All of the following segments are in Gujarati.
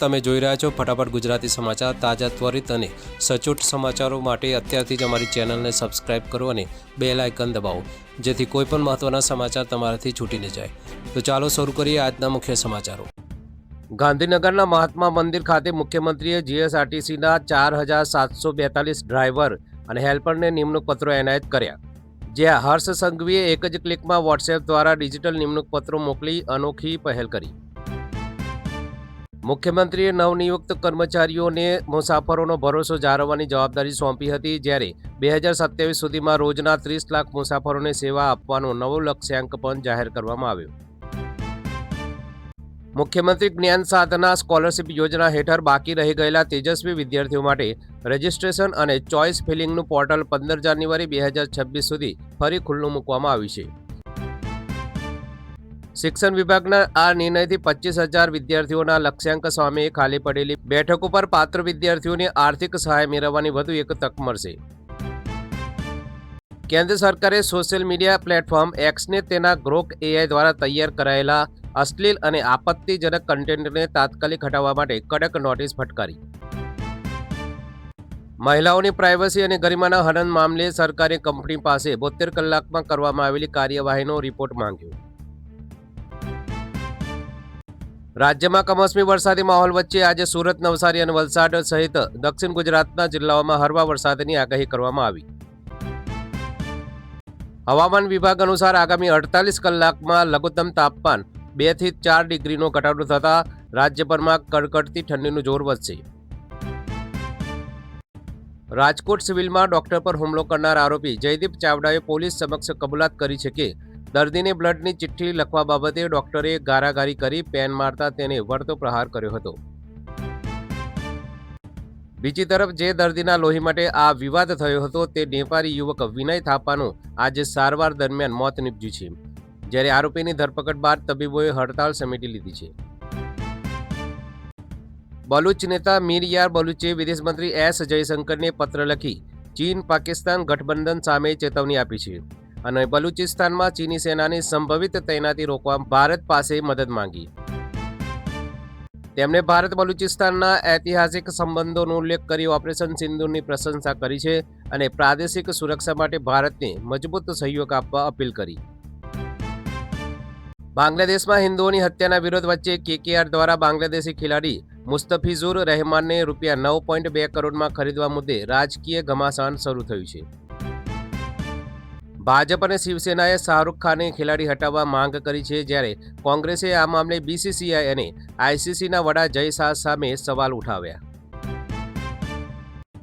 તમે જોઈ રહ્યા છો ફટાફટ ગુજરાતી સમાચાર તાજા ત્વરિત અને સચોટ સમાચારો માટે અત્યારથી જ અમારી ચેનલને સબસ્ક્રાઇબ કરો અને બે લાયકન દબાવો, જેથી કોઈપણ મહત્ત્વના સમાચાર તમારાથી છૂટી ન જાય. તો ચાલો શરૂ કરીએ આજના મુખ્ય સમાચારો. ગાંધીનગરના મહાત્મા મંદિર ખાતે મુખ્યમંત્રીએ જીએસઆરટીસીના ચાર હજાર સાતસો બેતાલીસ ડ્રાઈવર અને હેલ્પરને નિમણૂક પત્રો એનાયત કર્યા. જ્યાં હર્ષ સંઘવીએ એક જ ક્લિકમાં વોટ્સએપ દ્વારા ડિજિટલ નિમણૂક પત્રો મોકલી અનોખી પહેલ કરી. મુખ્યમંત્રીએ નવનિયુક્ત કર્મચારીઓને મુસાફરોનો ભરોસો જાળવવાની જવાબદારી સોંપી હતી, જ્યારે બે હજાર સત્યાવીસ સુધીમાં રોજના ત્રીસ લાખ મુસાફરોને સેવા આપવાનો નવો લક્ષ્યાંક પણ જાહેર કરવામાં આવ્યો. મુખ્યમંત્રી જ્ઞાન સાધના સ્કોલરશિપ યોજના હેઠળ બાકી રહી ગયેલા તેજસ્વી વિદ્યાર્થીઓ માટે રજિસ્ટ્રેશન અને ચોઇસ ફિલિંગનું પોર્ટલ પંદર જાન્યુઆરી બે હજાર છવ્વીસ સુધી ફરી ખુલ્લું મૂકવામાં આવ્યું છે. શિક્ષણ વિભાગના આ નિર્ણયથી પચીસ હજાર વિદ્યાર્થીઓના લક્ષ્યાંક સામે ખાલી પડેલી બેઠક ઉપર પાત્ર વિદ્યાર્થીઓને આર્થિક સહાય મેળવવાની વધુ એક તક મળશે. કેન્દ્ર સરકારે સોશિયલ મીડિયા પ્લેટફોર્મ એક્સને તેના ગ્રોક એઆઈ દ્વારા તૈયાર કરાયેલા અશ્લીલ અને આપત્તિજનક કન્ટેન્ટને તાત્કાલિક હટાવવા માટે કડક નોટિસ ફટકારી. મહિલાઓની પ્રાઇવસી અને ગરિમાના હનન મામલે સરકારે કંપની પાસે બોતેર કલાકમાં કરવામાં આવેલી કાર્યવાહીનો રિપોર્ટ માંગ્યો. રાજ્યમાં કમોસમી વરસાદી માહોલ વચ્ચે આજે સુરત, નવસારી અને વલસાડ સહિત દક્ષિણ ગુજરાતના જિલ્લાઓમાં હળવા વરસાદની આગાહી કરવામાં આવી. હવામાન વિભાગ અનુસાર આગામી અડતાલીસ કલાકમાં લઘુત્તમ તાપમાન બેથી ચાર ડિગ્રીનો ઘટાડો થતાં રાજ્યભરમાં કડકડતી ઠંડીનું જોર વધશે. રાજકોટ સિવિલમાં ડોક્ટર પર હુમલો કરનાર આરોપી જયદીપ ચાવડાએ પોલીસ સમક્ષ કબૂલાત કરી છે કે દર્દીને બ્લડની ચિઠ્ઠી લખવા બાબતે ડોક્ટરે ગારાગારી કરી પેન મારતા તેને વળતો પ્રહાર કર્યો હતો. બીજી તરફ જે દર્દીના લોહી માટે આ વિવાદ થયો હતો તે નેપાળી યુવક વિનય થાપાનું આજે સારવાર દરમિયાન મોત નીપજ્યું છે. જ્યારે આરોપીની ધરપકડ બાદ તબીબોએ હડતાળ સમેટી લીધી છે. બલુચ નેતા મીરયાર બલુચે વિદેશમંત્રી એસ જયશંકરને પત્ર લખી, ચીન પાકિસ્તાન ગઠબંધન સામે ચેતવણી આપી છે. અને બલુચિસ્તાનમાં ચીની સેનાની સંભવિત તૈનાતી રોકવા ભારત પાસે મદદ માંગી. તેમણે ભારત બલુચિસ્તાનના ઐતિહાસિક સંબંધોનો ઉલ્લેખ કરી ઓપરેશન સિંધુની પ્રશંસા કરી છે અને પ્રાદેશિક સુરક્ષા માટે ભારતને મજબૂત સહયોગ આપવા અપીલ કરી. બાંગ્લાદેશમાં હિન્દુઓની હત્યાના વિરોધ વચ્ચે કેકેઆર દ્વારા બાંગ્લાદેશી ખેલાડી મુસ્તફિઝુર રહેમાનને રૂપિયા નવ પોઈન્ટ બે કરોડમાં ખરીદવા મુદ્દે રાજકીય ઘમાસાન શરૂ થયું છે. ભાજપ અને શિવસેનાએ શાહરૂખ ખાને ખેલાડી હટાવવા માંગ કરી છે જ્યારે કોંગ્રેસે આ મામલે બીસીસીઆઈ અને આઈસીસીના વડા જય શાહ સામે સવાલ ઉઠાવ્યા.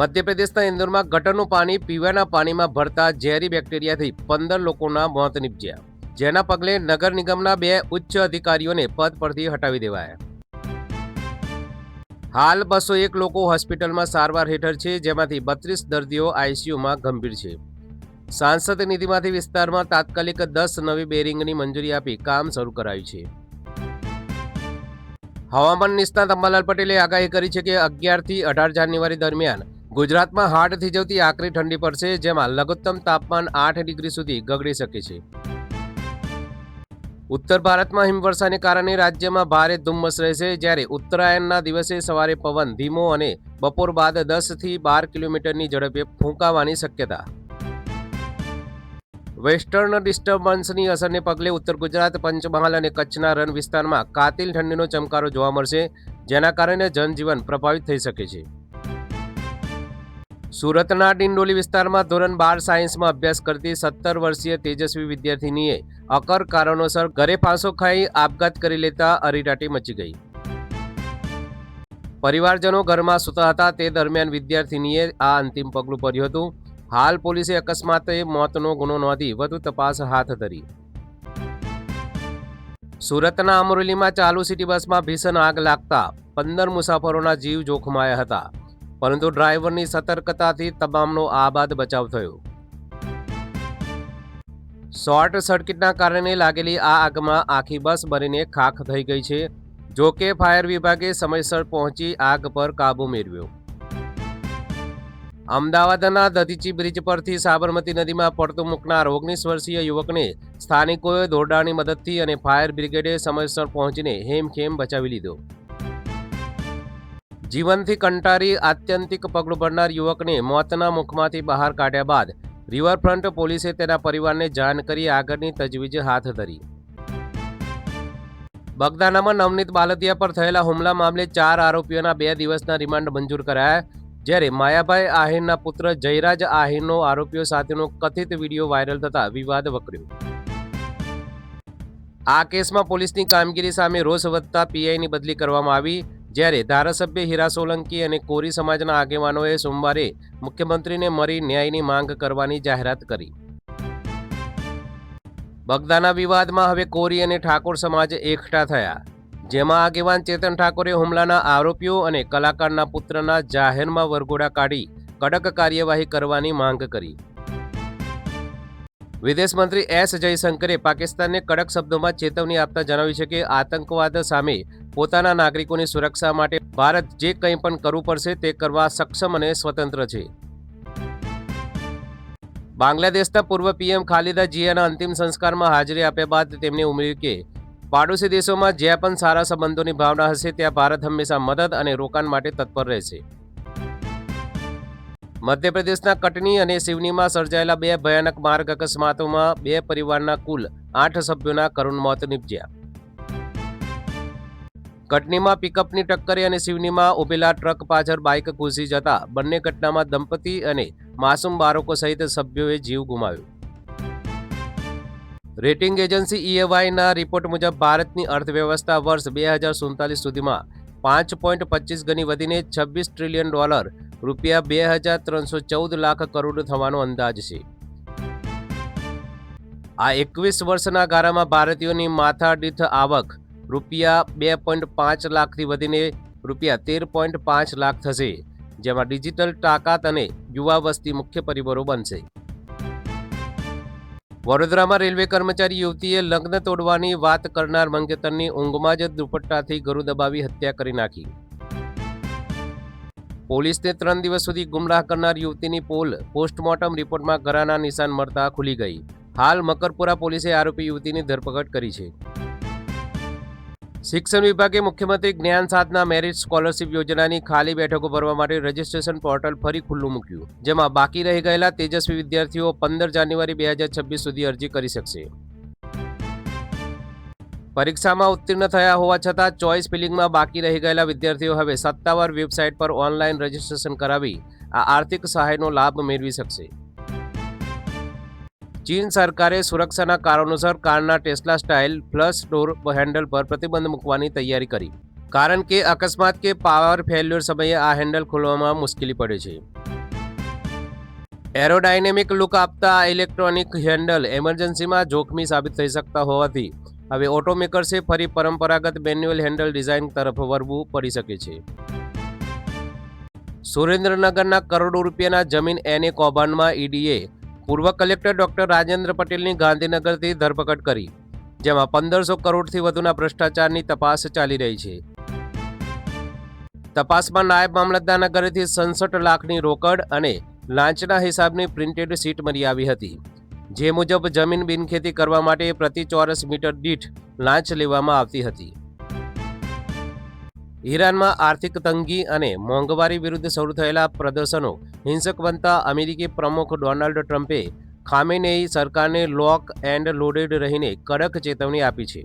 મધ્યપ્રદેશના ઇન્દોરમાં ગટરનું પાણી પીવાના પાણીમાં ભરતા ઝેરી બેક્ટેરિયાથી પંદર લોકોના મોત નીપજ્યા. જેના પગલે નગર નિગમના બે ઉચ્ચ અધિકારીઓને પદ પરથી હટાવી દેવાયા. હાલ બસો એક લોકો હોસ્પિટલમાં સારવાર હેઠળ છે, જેમાંથી બત્રીસ દર્દીઓ આઈસીયુમાં ગંભીર છે. સાંસદ નિધિમાંથી વિસ્તારમાં તાત્કાલિક દસ નવી બેરિંગની મંજૂરી આપી કામ શરૂ કરાયું છે. હવામાન નિષ્ણાત અંબાલાલ પટેલે આગાહી કરી છે કે અગિયારથી અઢાર જાન્યુઆરી દરમિયાન ગુજરાતમાં હાડ થીજવતી આકરી ઠંડી પડશે, જેમાં લઘુત્તમ તાપમાન આઠ ડિગ્રી સુધી ગગડી શકે છે. ઉત્તર ભારતમાં હિમવર્ષાને કારણે રાજ્યમાં ભારે ધુમ્મસ રહેશે, જ્યારે ઉત્તરાયણના દિવસે સવારે પવન ધીમો અને બપોર બાદ દસથી બાર કિલોમીટરની ઝડપે ફૂંકાવાની શક્યતા વેસ્ટર્ન ડિસ્ટર્બન્સની અસરને પગલે ઉત્તર ગુજરાત, પંચમહાલ અને કચ્છના રણ વિસ્તારમાં કાતિલ ઠંડીનો ચમકારો જોવા મળશે, જેના કારણે જનજીવન પ્રભાવિત થઈ શકે છે. સુરતના ડિંડોલી વિસ્તારમાં ધોરણ બાર સાયન્સમાં અભ્યાસ કરતી સત્તર વર્ષીય તેજસ્વી વિદ્યાર્થીનીએ અકર કારણોસર ઘરે ફાંસો ખાઈ આપઘાત કરી લેતા અરીટાટી મચી ગઈ. પરિવારજનો ઘરમાં સૂતા હતા, તે દરમિયાન વિદ્યાર્થીનીએ આ અંતિમ પગલું ભર્યું હતું. હાલ પોલીસે અકસ્માતે મોતનો ગુનો નોંધી વધુ તપાસ હાથ ધરી. સુરતના અમરોલીમાં ચાલુ સિટી બસમાં ભીષણ આગ લાગતા પંદર મુસાફરોના જીવ જોખમાયા હતા. પરંતુ ડ્રાઈવરની સતર્કતાથી તમામનો આબાદ બચાવ થયો. શોર્ટ સર્કિટના કારણે લાગેલી આ આગમાં આખી બસ બનીને ખાખ થઈ ગઈ છે જો કે ફાયર વિભાગે સમયસર પહોંચી આગ પર કાબૂ મેળવ્યો. અમદાવાદના દધીચી બ્રિજ પરથી સાબરમતી નદીમાં પડતું મૂકનાર ઓગણીસ વર્ષીય યુવકને સ્થાનિકોએ દોરડાની મદદથી અને ફાયર બ્રિગેડે સમયસર પહોંચીને હેમખેમ બચાવી લીધો. જીવનથી કંટારી આત્યંતિક પગલું ભરનાર યુવકને મોતના મુખમાંથી બહાર કાઢ્યા બાદ રિવરફ્રન્ટ પોલીસે તેના પરિવારને જાણ કરી આગળની તજવીજ હાથ ધરી. બગદાનામાં નવનીત બાલદિયા પર થયેલા હુમલા મામલે ચાર આરોપીઓના બે દિવસના રિમાન્ડ મંજૂર કરાયા. જ્યારે માયાભાઈ આહિરના પુત્ર જયરાજ આહિરનો આરોપીઓ સાથેનો કથિત વીડિયો વાયરલ થતા વિવાદ વકર્યો. આ કેસમાં પોલીસની કામગીરી સામે રોષ વધતા પીઆઈની બદલી કરવામાં આવી, જ્યારે ધારાસભ્ય હીરા સોલંકી અને કોરી સમાજના આગેવાનોએ સોમવારે મુખ્યમંત્રીને મળી ન્યાયની માંગ કરવાની જાહેરાત કરી. બગદાના વિવાદમાં હવે કોરી અને ઠાકોર સમાજ એકઠા થયા. જેમાં આગેવાન ચેતન ઠાકોરે હુમલાના આરોપીઓ અને કલાકારના પુત્રના જાહેરમાં વરઘોડા કાઢી કડક કાર્યવાહી કરવાની માંગ કરી. વિદેશ મંત્રી એસ જયશંકરે પાકિસ્તાનને કડક શબ્દોમાં ચેતવણી આપતા જણાવ્યું છે કે આતંકવાદ સામે પોતાના નાગરિકોની સુરક્ષા માટે ભારત જે કંઈ પણ કરવું પડશે તે કરવા સક્ષમ અને સ્વતંત્ર છે. બાંગ્લાદેશના પૂર્વ પીએમ ખાલિદા જીયાના અંતિમ સંસ્કારમાં હાજરી આપ્યા બાદ તેમણે ઉમેર્યું કે પાડોશી દેશોમાં જ્યાં પણ સારા સંબંધોની ભાવના હશે, ત્યાં ભારત હંમેશા મદદ અને રોકાણ માટે તત્પર રહેશે. મધ્યપ્રદેશના કટની અને સિવનીમાં સર્જાયેલા બે ભયાનક માર્ગ અકસ્માતોમાં બે પરિવારના કુલ આઠ સભ્યોના કરુણ મોત નીપજ્યા. કટનીમાં પિકઅપની ટક્કરે અને સિવનીમાં ઉભેલા ટ્રક પાછળ બાઇક ઘૂસી જતા બંને ઘટનામાં દંપતી અને માસૂમ બાળકો સહિત સભ્યોએ જીવ ગુમાવ્યો. રેટિંગ એજન્સી ઈએવાયના રિપોર્ટ મુજબ ભારતની અર્થવ્યવસ્થા વર્ષ બે હજાર સુડતાલીસ સુધીમાં પાંચ પોઈન્ટ પચીસ ગણી વધીને છવ્વીસ ટ્રિલિયન ડોલર રૂપિયા બે હજાર ત્રણસો ચૌદ લાખ કરોડ થવાનો અંદાજ છે. આ એકવીસ વર્ષના ગાળામાં ભારતીયોની માથાદીઠ આવક રૂપિયા બે પોઈન્ટ પાંચ લાખથી વધીને રૂપિયા તેર પોઈન્ટ પાંચ લાખ થશે, જેમાં ડિજિટલ તાકાત અને યુવા વસ્તી મુખ્ય પરિબળો બનશે. વડોદરામાં રેલવે કર્મચારી યુવતીએ લગ્ન તોડવાની વાત કરનાર મંગેતરની ઊંઘમાં જ દુપટ્ટાથી ગરુ દબાવી હત્યા કરી નાખી. પોલીસને ત્રણ દિવસ સુધી ગુમરાહ કરનાર યુવતીની પોલ પોસ્ટમોર્ટમ રિપોર્ટમાં ગરાના નિશાન મળતા ખુલી ગઈ. હાલ મકરપુરા પોલીસે આરોપી યુવતીની ધરપકડ કરી છે. શિક્ષણ વિભાગે મુખ્યમંત્રી જ્ઞાન સાધના મેરિટ સ્કોલરશિપ યોજનાની ખાલી બેઠકો ભરવા માટે રજીસ્ટ્રેશન પોર્ટલ ફરી ખુલ્લું મૂક્યું, જેમાં બાકી રહી ગયેલા તેજસ્વી વિદ્યાર્થીઓ પંદર જાન્યુઆરી બે હજાર છવ્વીસ સુધી અરજી કરી શકશે. પરીક્ષામાં ઉત્તીર્ણ થયા હોવા છતાં ચોઇસ ફિલિંગમાં બાકી રહી ગયેલા વિદ્યાર્થીઓ હવે સત્તાવાર વેબસાઇટ પર ઓનલાઈન રજીસ્ટ્રેશન કરાવી આ આર્થિક સહાયનો લાભ મેળવી શકશે. ચીન સરકારે સુરક્ષાના કારણોસર કારના Tesla style flush door handle પર પ્રતિબંધ મૂકવાની તૈયારી કરી. કારણ કે અકસ્માત કે પાવર ફેલ્યોર સમયે આ હેન્ડલ ખોલવામાં મુશ્કેલી પડે છે. એરોડાયનેમિક લુક આપતા ઇલેક્ટ્રોનિક હેન્ડલ એમરજન્સીમાં જોખમી સાબિત થઈ શકતા હોવાથી, હવે ઓટોમેકર્સે ફરી પરંપરાગત મેન્યુઅલ હેન્ડલ ડિઝાઇન તરફ વળવું પડી શકે છે. સુરેન્દ્રનગરના કરોડો રૂપિયાના જમીન એને કૌભાંડમાં ઈડીએ પૂર્વ કલેક્ટર ડોક્ટર રાજેન્દ્ર પટેલની ગાંધીનગરથી ધરપકડ કરી, જેમાં પંદરસો કરોડથી વધુના ભ્રષ્ટાચારની તપાસ ચાલી રહી છે. તપાસમાં નાયબ મામલતદારના ઘરેથી સડસઠ લાખની રોકડ અને લાંચના હિસાબની પ્રિન્ટેડ સીટ મળી આવી હતી. જે મુજબ જમીન બિનખેતી કરવા માટે પ્રતિ ચોરસ મીટર દીઠ લાંચ લેવામાં આવતી હતી. ઈરાનમાં આર્થિક તંગી અને મોંઘવારી વિરુદ્ધ શરૂ થયેલા પ્રદર્શનો હિંસક બનતા અમેરિકી પ્રમુખ ડોનાલ્ડ ટ્રમ્પે ખામેનેઈ સરકારને લોક એન્ડ લોડેડ રહીને કડક ચેતવણી આપી છે.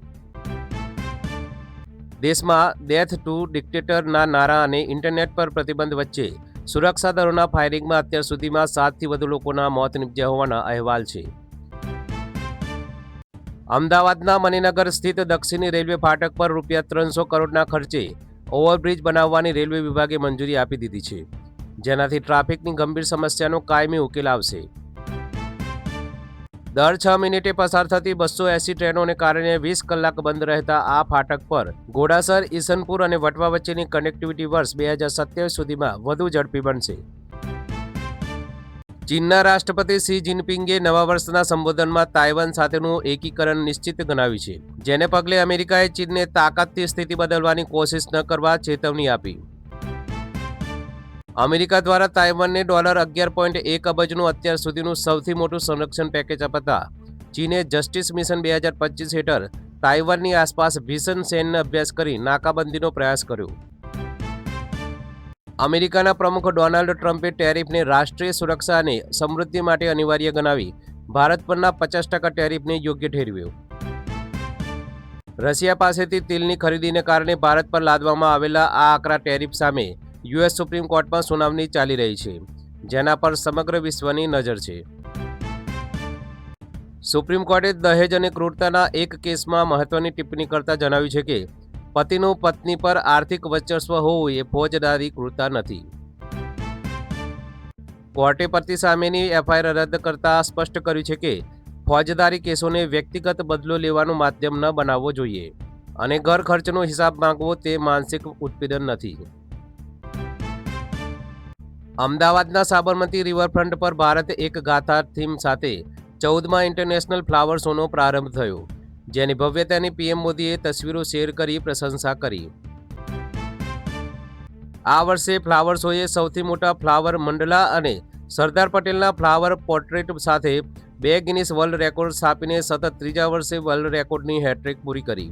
દેશમાં ડેથ ટુ ડિક્ટેટરના નારા અને ઇન્ટરનેટ પર પ્રતિબંધ વચ્ચે સુરક્ષા દળોના ફાયરિંગમાં અત્યાર સુધીમાં સાતથી વધુ લોકોના મોત નીપજ્યા હોવાના અહેવાલ છે. અમદાવાદના મણિનગર સ્થિત દક્ષિણી રેલવે ફાટક પર રૂપિયા ત્રણસો કરોડના ખર્ચે ઓવરબ્રિજ બનાવવાની રેલવે વિભાગે મંજૂરી આપી દીધી છે. જેનાથી ટ્રાફિકની ગંભીર સમસ્યાનો કાયમી ઉકેલ આવશે. દર છ મિનિટે પસાર થતી બસો એસી ટ્રેનોને કારણે વીસ કલાક બંધ રહેતા આ ફાટક પર ઘોડાસર, ઈસનપુર અને વટવા વચ્ચેની કનેક્ટિવિટી વર્ષ બે હજાર સત્યાવીસ સુધીમાં વધુ ઝડપી બનશે. ચીનના રાષ્ટ્રપતિ શી જિનપિંગે નવા વર્ષના સંબોધનમાં તાઇવાન સાથેનું એકીકરણ નિશ્ચિત ગણાવ્યું છે, જેને પગલે અમેરિકાએ ચીનને તાકાતથી સ્થિતિ બદલવાની કોશિશ ન કરવા ચેતવણી આપી. અમેરિકા દ્વારા તાઇવાનને ડોલર અગિયાર પોઈન્ટ એક અબજનું અત્યાર સુધીનું સૌથી મોટું સંરક્ષણ પેકેજ અપાતા ચીને જસ્ટિસ મિશન બે હજાર પચીસ હેઠળ તાઇવાનની આસપાસ ભીષણ સેનનો અભ્યાસ કરી નાકાબંધીનો પ્રયાસ કર્યો. અમેરિકાના પ્રમુખ ડોનાલ્ડ ટ્રમ્પે ટેરિફને રાષ્ટ્રીય સુરક્ષા અને સમૃદ્ધિ માટે અનિવાર્ય ગણાવી ભારત પરના પચાસ ટકા ટેરિફને યોગ્ય ઠેરવ્યો. રશિયા પાસેથી તેલની ખરીદીને કારણે ભારત પર લાદવામાં આવેલા આ આકરા ટેરિફ સામે યુએસ સુપ્રીમ કોર્ટમાં સુનાવણી ચાલી રહી છે, જેના પર સમગ્ર વિશ્વની નજર છે. સુપ્રીમ કોર્ટે દહેજ અને ક્રૂરતાના એક કેસમાં મહત્વની ટિપ્પણી કરતા જણાવ્યું છે કે પતિનું પત્ની પર આર્થિક વર્ચસ્વ હોવું એ ફોજદારી કૃતા નથી. કોર્ટે પતિ સામેની એફઆઈઆર રદ કરતા સ્પષ્ટ કર્યું છે કે, ફોજદારી કેસોને વ્યક્તિગત બદલો લેવાનું માધ્યમ ન બનાવવો જોઈએ અને ઘર ખર્ચનો હિસાબ માંગવો તે માનસિક ઉત્પીડન નથી. અમદાવાદના સાબરમતી રિવરફ્રન્ટ પર ભારત એક ગાથા થીમ સાથે ચૌદમાં ઇન્ટરનેશનલ ફ્લાવર શોનો પ્રારંભ થયો. જેની ભવ્યતાની પીએમ મોદીએ તસવીરો શેર કરી, પ્રશંસા કરી. આ વર્ષે ફ્લાવર શોએ સૌથી મોટા ફ્લાવર મંડલા અને સરદાર પટેલના ફ્લાવર પોર્ટ્રેટ સાથે બે ગિનિસ વર્લ્ડ રેકોર્ડ સ્થાપીને સતત ત્રીજા વર્ષે વર્લ્ડ રેકોર્ડની હેટ્રિક પૂરી કરી.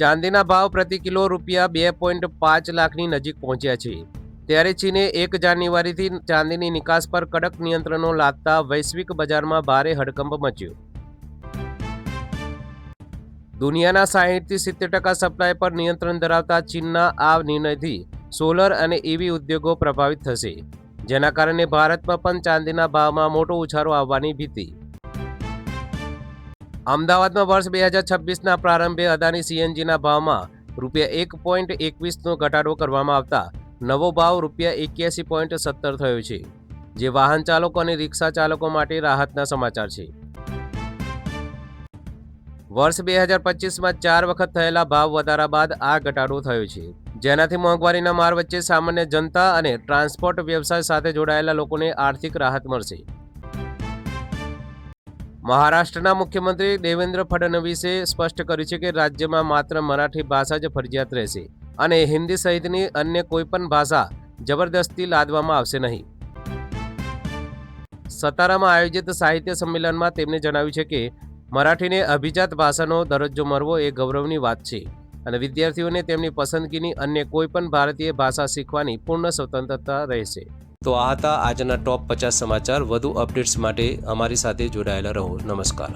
ચાંદીના ભાવ પ્રતિ કિલો રૂપિયા બે પોઈન્ટ પાંચ લાખની નજીક પહોંચ્યા છે. ત્યારે ચીને એક જાન્યુઆરીથી ચાંદીની નિકાસ પર કડક નિયંત્રણો લાદતા વૈશ્વિક બજારમાં ભારે હડકંપ મચ્યો. દુનિયાના સાહીઠથી સિત્તેર ટકા સપ્લાય પર નિયંત્રણ ધરાવતા ચીનના આ નિર્ણયથી સોલર અને એવી ઉદ્યોગો પ્રભાવિત થશે, જેના કારણે ભારતમાં પણ ચાંદીના ભાવમાં મોટો ઉછાળો આવવાની ભીતિ. અમદાવાદમાં વર્ષ બે હજાર છવ્વીસના પ્રારંભે અદાની સીએનજીના ભાવમાં રૂપિયા એક પોઈન્ટ એકવીસનો ઘટાડો કરવામાં આવતા નવો ભાવ રૂપિયા એક્યાસી પોઈન્ટ સત્તર થયો છે, જે વાહન ચાલકો અને રિક્ષા ચાલકો માટે રાહતના સમાચાર છે. વર્ષ બે હજાર પચીસમાં ચાર વખત થયેલા ભાવ વધારા બાદ આ ઘટાડો થયો છે. જેનાથી મોંઘવારીના માર વચ્ચે સામાન્ય જનતા અને ટ્રાન્સપોર્ટ વ્યવસાય સાથે જોડાયેલા લોકોને આર્થિક રાહત મળશે. મહારાષ્ટ્રના મુખ્યમંત્રી દેવેન્દ્ર ફડણવીસે સ્પષ્ટ કર્યું છે કે રાજ્યમાં માત્ર મરાઠી ભાષા જ ફરજિયાત રહેશે અને હિન્દી સહિતની અન્ય કોઈ પણ ભાષા જબરદસ્તી લાદવામાં આવશે નહીં. સતારામાં આયોજિત સાહિત્ય સંમેલનમાં તેમણે જણાવ્યું છે કે મરાઠીને અભિજાત ભાષાનો દરજ્જો મળવો એ ગૌરવની વાત છે અને વિદ્યાર્થીઓને તેમની પસંદગીની અન્ય કોઈ પણ ભારતીય ભાષા શીખવાની પૂર્ણ સ્વતંત્રતા રહેશે. તો આ હતા આજના ટોપ પચાસ સમાચાર. વધુ અપડેટ્સ માટે અમારી સાથે જોડાયેલા રહો. નમસ્કાર.